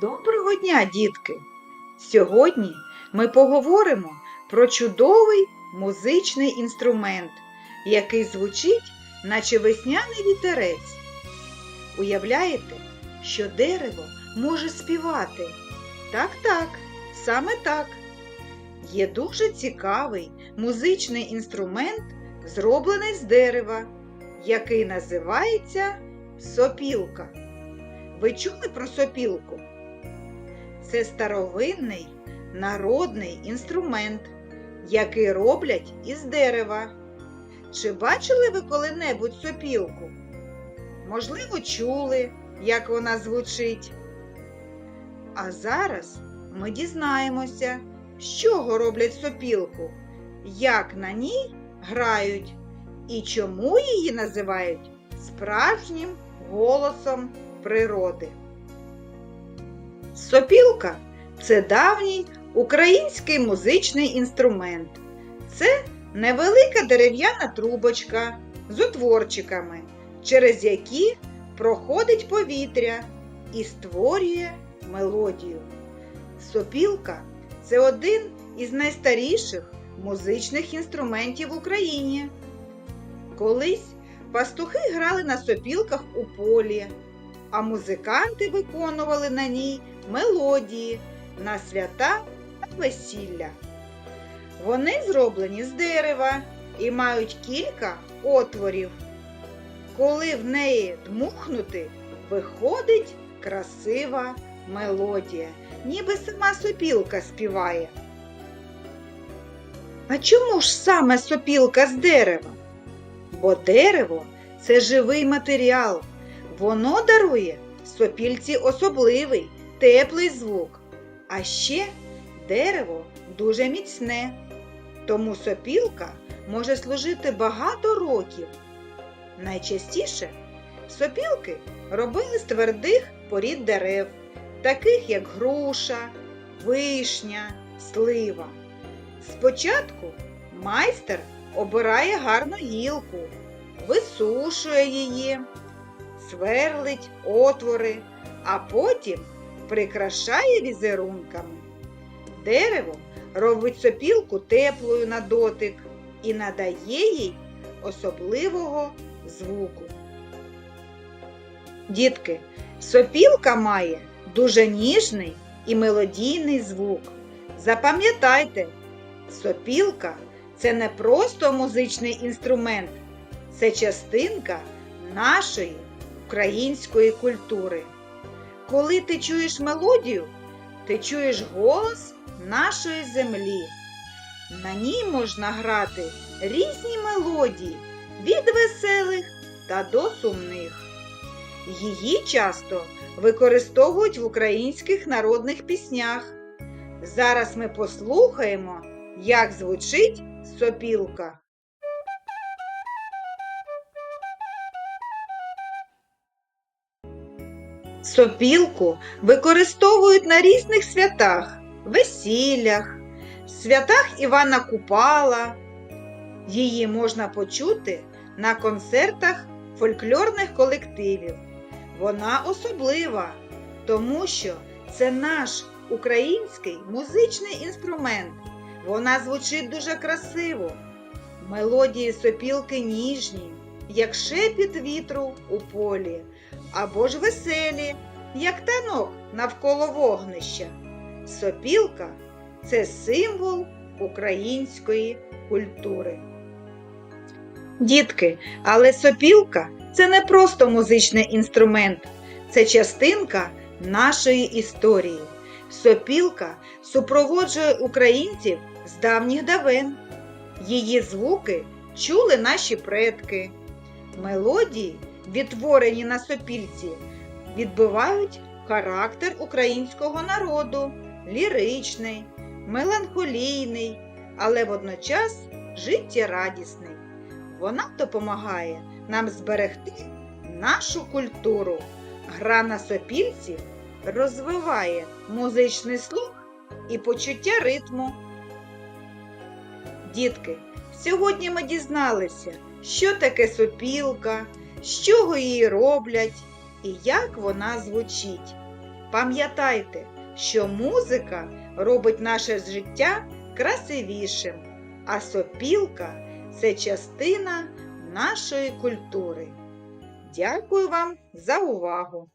Доброго дня, дітки! Сьогодні ми поговоримо про чудовий музичний інструмент, який звучить, наче весняний вітерець. Уявляєте, що дерево може співати? Так, так, саме так. Є дуже цікавий музичний інструмент, зроблений з дерева, який називається сопілка. Ви чули про сопілку? Це старовинний народний інструмент, який роблять із дерева. Чи бачили ви коли-небудь сопілку? Можливо, чули, як вона звучить. А зараз ми дізнаємося, з чого роблять сопілку, як на ній грають і чому її називають справжнім голосом природи. Сопілка це давній український музичний інструмент. Це невелика дерев'яна трубочка з отворчиками, через які проходить повітря і створює мелодію. Сопілка це один із найстаріших музичних інструментів в Україні. Колись пастухи грали на сопілках у полі, а музиканти виконували на ній мелодії на свята та весілля. Вони зроблені з дерева і мають кілька отворів. Коли в неї дмухнути, виходить красива мелодія, ніби сама сопілка співає. А чому ж саме сопілка з дерева? Бо дерево це живий матеріал. Воно дарує сопільці особливий, теплий звук. А ще дерево дуже міцне, тому сопілка може служити багато років. Найчастіше сопілки робили з твердих порід дерев, таких як груша, вишня, слива. Спочатку майстер обирає гарну гілку, висушує її, сверлить отвори, а потім прикрашає візерунками. Дерево робить сопілку теплою на дотик і надає їй особливого звуку. Дітки, сопілка має дуже ніжний і мелодійний звук. Запам'ятайте, сопілка це не просто музичний інструмент, це частинка нашої української культури. Коли ти чуєш мелодію, ти чуєш голос нашої землі. На ній можна грати різні мелодії від веселих та до сумних. Її часто використовують в українських народних піснях. Зараз ми послухаємо, як звучить сопілка. Сопілку використовують на різних святах, весіллях, святах Івана Купала. Її можна почути на концертах фольклорних колективів. Вона особлива, тому що це наш український музичний інструмент. Вона звучить дуже красиво. Мелодії сопілки ніжні, як шепіт вітру у полі, або ж веселі, як танок навколо вогнища. Сопілка це символ української культури. Дітки, але сопілка це не просто музичний інструмент, це частинка нашої історії. Сопілка супроводжує українців з давніх давен. Її звуки чули наші предки. Мелодії, відтворені на сопільці, відбивають характер українського народу, ліричний, меланхолійний, але водночас життєрадісний. Вона допомагає нам зберегти нашу культуру. Гра на сопільці розвиває музичний слух і почуття ритму. Дітки, сьогодні ми дізналися, що таке сопілка, з чого її роблять і як вона звучить. Пам'ятайте, що музика робить наше життя красивішим, а сопілка це частина нашої культури. Дякую вам за увагу!